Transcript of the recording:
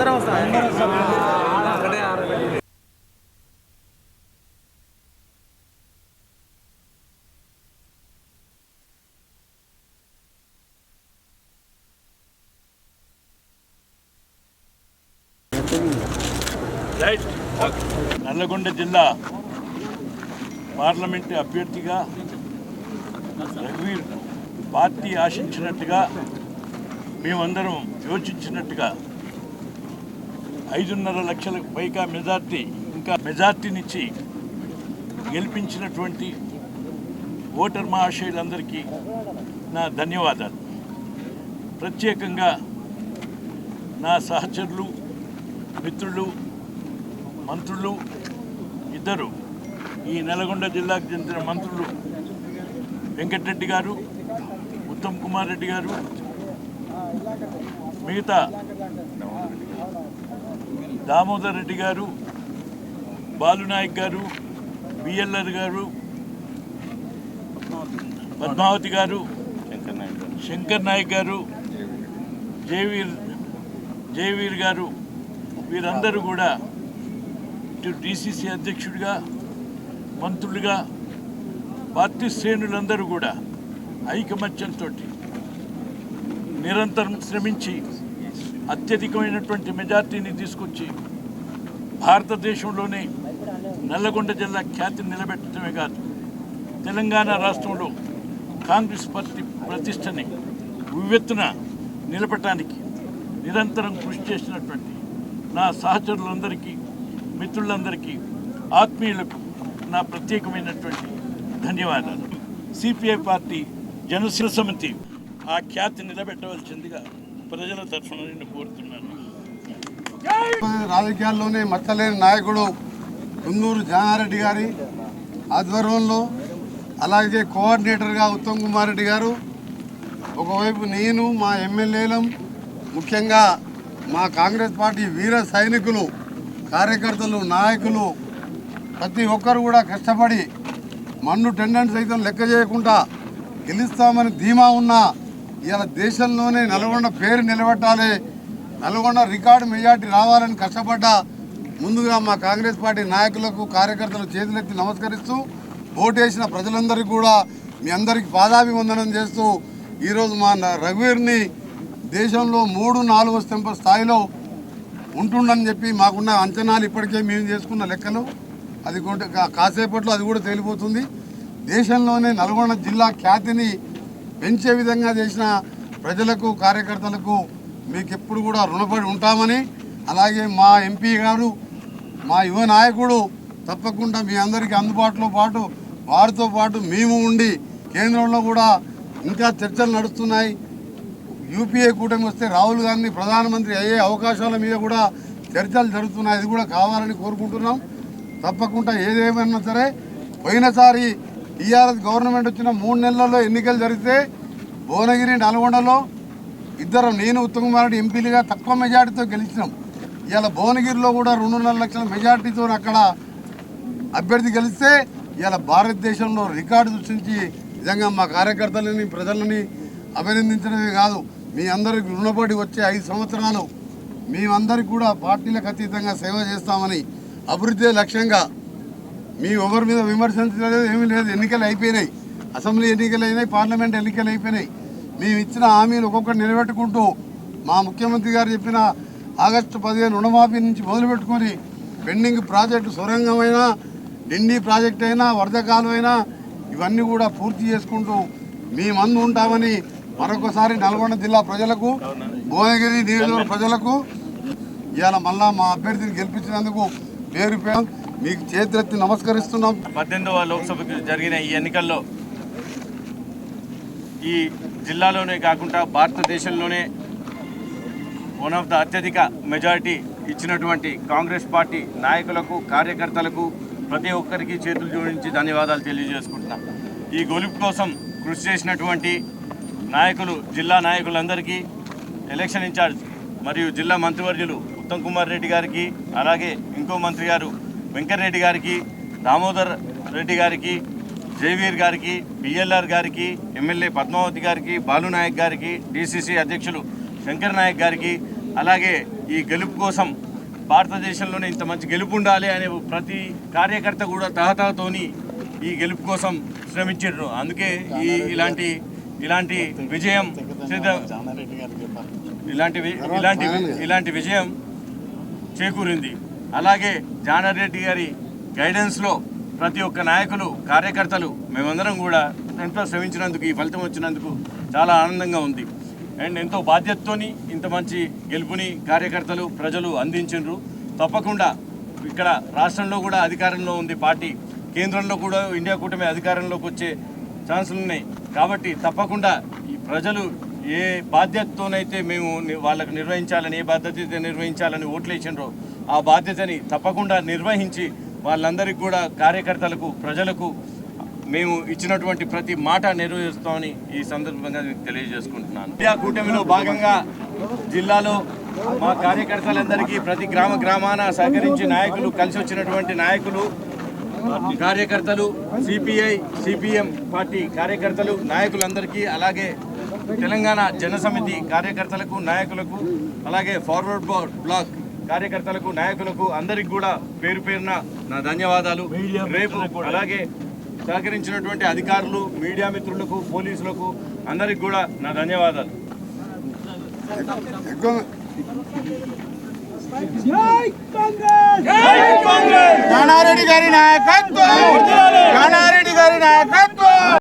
అందరం వస్తాం నల్లగొండ జిల్లా పార్లమెంటు అభ్యర్థిగా రఘువీర్ పార్టీ ఆశించినట్టుగా మేమందరం యోచించినట్టుగా ఐదున్నర లక్షలకు పైగా మెజార్టీ ఇంకా మెజార్టీనిచ్చి గెలిపించినటువంటి ఓటర్ మహాశయులందరికీ నా ధన్యవాదాలు. ప్రత్యేకంగా నా సహచరులు మిత్రులు మంత్రులు ఇద్దరు ఈ నల్గొండ జిల్లాకు చెందిన మంత్రులు వెంకటరెడ్డి గారు ఉత్తమ్ కుమార్ రెడ్డి గారు మిగతా దామోదర్ రెడ్డి గారు బాలునాయక్ గారు బిఎల్ఆర్ గారు పద్మావతి గారు శంకర్ నాయక్ గారు జయవీర్ జయవీర్ గారు వీరందరూ కూడా ఇటు డిసిసి అధ్యక్షుడిగా మంత్రులుగా పార్టీ శ్రేణులందరూ కూడా ఐకమత్యంతో నిరంతరం శ్రమించి అత్యధికమైనటువంటి మెజార్టీని తీసుకొచ్చి భారతదేశంలోనే నల్లగొండ జిల్లా ఖ్యాతిని నిలబెట్టడమే కాదు తెలంగాణ రాష్ట్రంలో కాంగ్రెస్ పార్టీ ప్రతిష్టని ఉవ్వెత్తున నిలపటానికి నిరంతరం కృషి చేసినటువంటి నా సహచరులందరికీ మిత్రులందరికీ ఆత్మీయులకు నా ప్రత్యేకమైనటువంటి ధన్యవాదాలు. సిపిఐ పార్టీ జనశీల సమితి ఆ ఖ్యాతి నిలబెట్టవలసిందిగా ప్రజల తరఫున నేను కోరుతున్నాను. రాజకీయాల్లోనే మచ్చలేని నాయకుడు కుందూరు జానారెడ్డి గారి ఆధ్వర్యంలో అలాగే కోఆర్డినేటర్గా ఉత్తమ్ కుమార్ రెడ్డి గారు ఒకవైపు నేను మా ఎమ్మెల్యేలం ముఖ్యంగా మా కాంగ్రెస్ పార్టీ వీర సైనికులు కార్యకర్తలు నాయకులు ప్రతి ఒక్కరు కూడా కష్టపడి మన్ను టెండెన్స్ సైతం లెక్క చేయకుండా గెలుస్తామని ధీమా ఉన్న ఇలా దేశంలోనే నల్గొండ పేరు నిలబెట్టాలి. నల్గొండ రికార్డు మెజార్టీ రావాలని కష్టపడ్డ ముందుగా మా కాంగ్రెస్ పార్టీ నాయకులకు కార్యకర్తలు చేతులెత్తి నమస్కరిస్తూ ఓటేసిన ప్రజలందరికీ కూడా మీ అందరికీ పాదాభివందనం చేస్తూ ఈరోజు మా రఘువీర్ని దేశంలో మూడు నాలుగు స్తంభ స్థాయిలో ఉంటుండని చెప్పి మాకున్న అంచనాలు ఇప్పటికే మేము చేసుకున్న లెక్కలు. అది కొంటే కా- కాసేపట్లో అది కూడా తేలిపోతుంది. దేశంలోనే నల్గొండ జిల్లా ఖ్యాతిని పెంచే విధంగా చేసిన ప్రజలకు కార్యకర్తలకు మీకు ఎప్పుడు కూడా రుణపడి ఉంటామని అలాగే మా ఎంపీ గారు మా యువ నాయకుడు తప్పకుండా మీ అందరికీ అందుబాటులో పాటు వారితో పాటు మేము ఉండి కేంద్రంలో కూడా ఇంకా చర్చలు నడుస్తున్నాయి. యూపీఏ కూటమి వస్తే రాహుల్ గాంధీ ప్రధానమంత్రి అయ్యే అవకాశాల మీద కూడా చర్చలు జరుగుతున్నాయి. అది కూడా కావాలని కోరుకుంటున్నాం. తప్పకుండా ఏదేమైనా సరే పోయినసారి టీఆర్ఎస్ గవర్నమెంట్ వచ్చిన మూడు నెలల్లో ఎన్నికలు జరిగితే భువనగిరి నల్గొండలో ఇద్దరు నేను ఉత్తమ్ కుమార్ రెడ్డి ఎంపీలుగా తక్కువ మెజార్టీతో గెలిచినాం. ఇవాళ భువనగిరిలో కూడా రెండున్నర లక్షల మెజార్టీతో అక్కడ అభ్యర్థి గెలిస్తే ఇవాళ భారతదేశంలో రికార్డు సృష్టించి నిజంగా మా కార్యకర్తలని ప్రజలని అభినందించడమే కాదు మీ అందరికి రుణపడి వచ్చే ఐదు సంవత్సరాలు మేమందరికి కూడా పార్టీలకు అతీతంగా సేవ చేస్తామని అభివృద్ధి లక్ష్యంగా మీ ఒకరి మీద విమర్శించలేదు ఏమీ లేదు. ఎన్నికలు అయిపోయినాయి. అసెంబ్లీ ఎన్నికలు అయినాయి పార్లమెంట్ ఎన్నికలు అయిపోయినాయి. మేము ఇచ్చిన హామీలు ఒక్కొక్కటి నిలబెట్టుకుంటూ మా ముఖ్యమంత్రి గారు చెప్పిన ఆగస్టు పదిహేను రుణమాఫీ నుంచి మొదలుపెట్టుకొని పెండింగ్ ప్రాజెక్టు సొరంగమైనా డిండి ప్రాజెక్ట్ అయినా వరద కాలువైనా ఇవన్నీ కూడా పూర్తి చేసుకుంటూ మీ మందు ఉంటామని మరొకసారి నల్గొండ జిల్లా ప్రజలకు భువనగిరి నియోజకవర్గ ప్రజలకు ఇవాళ మళ్ళా మా అభ్యర్థిని గెలిపించినందుకు పేరు పేరు మీకు చేతులెత్తి నమస్కరిస్తున్నాం. పద్దెనిమిదవ లోక్సభకు జరిగిన ఈ ఎన్నికల్లో ఈ జిల్లాలోనే కాకుండా భారతదేశంలోనే వన్ ఆఫ్ ద అత్యధిక మెజారిటీ ఇచ్చినటువంటి కాంగ్రెస్ పార్టీ నాయకులకు కార్యకర్తలకు ప్రతి ఒక్కరికి చేతులు జోడించి ధన్యవాదాలు తెలియజేసుకుంటున్నాం. ఈ గొలుపు కోసం కృషి చేసినటువంటి నాయకులు జిల్లా నాయకులందరికీ ఎలక్షన్ ఇన్ఛార్జ్ మరియు జిల్లా మంత్రివర్యులు ఉత్తమ్ కుమార్ రెడ్డి గారికి అలాగే ఇంకో మంత్రి గారు వెంకటరెడ్డి గారికి దామోదర్ రెడ్డి గారికి జయవీర్ గారికి బిఎల్ఆర్ గారికి ఎమ్మెల్యే పద్మావతి గారికి బాలునాయక్ గారికి డిసిసి అధ్యక్షులు శంకర్ నాయక్ గారికి అలాగే ఈ గెలుపు కోసం భారతదేశంలోనే ఇంత మంచి గెలుపు ఉండాలి అనే ప్రతి కార్యకర్త కూడా తహతహతోని ఈ గెలుపు కోసం శ్రమించారు అందుకే ఈ ఇలాంటి ఇలాంటి విజయం ఇలాంటి వి- ఇలాంటి ఇలాంటి విజయం చేకూరింది. అలాగే జానారెడ్డి గారి గైడెన్స్లో ప్రతి ఒక్క నాయకులు కార్యకర్తలు మేమందరం కూడా ఎంతో శ్రమించినందుకు ఈ ఫలితం వచ్చినందుకు చాలా ఆనందంగా ఉంది. అండ్ ఎంతో బాధ్యతతోని ఇంత మంచి గెలుపుని కార్యకర్తలు ప్రజలు అందించారు తప్పకుండా ఇక్కడ రాష్ట్రంలో కూడా అధికారంలో ఉంది పార్టీ. కేంద్రంలో కూడా ఇండియా కూటమి అధికారంలోకి వచ్చే ఛాన్సులు ఉన్నాయి. కాబట్టి తప్పకుండా ఈ ప్రజలు ఏ బాధ్యతతోనైతే మేము వాళ్ళకు నిర్వహించాలని ఏ బాధ్యత అయితే నిర్వహించాలని ఓట్లు వేసిండ్రో ఆ బాధ్యతని తప్పకుండా నిర్వహించి వాళ్ళందరికీ కూడా కార్యకర్తలకు ప్రజలకు మేము ఇచ్చినటువంటి ప్రతి మాట నెరవేరుస్తామని ఈ సందర్భంగా మీకు తెలియజేసుకుంటున్నాను. ఇండియా కూటమిలో భాగంగా జిల్లాలో మా కార్యకర్తలందరికీ ప్రతి గ్రామ గ్రామాన సహకరించి నాయకులు కలిసి వచ్చినటువంటి నాయకులు కార్యకర్తలు సిపిఐ సిపిఎం పార్టీ కార్యకర్తలు నాయకులందరికీ అలాగే తెలంగాణ జనసమితి కార్యకర్తలకు నాయకులకు అలాగే ఫార్వర్డ్ బ్లాక్ కార్యకర్తలకు నాయకులకు అందరికి కూడా పేరు పేరున నా ధన్యవాదాలు. రేపు అలాగే సహకరించినటువంటి అధికారులు మీడియా మిత్రులకు పోలీసులకు అందరికి కూడా నా ధన్యవాదాలు. జానారెడ్డి గారి నాయకత్వం! గారి నాయకత్వం!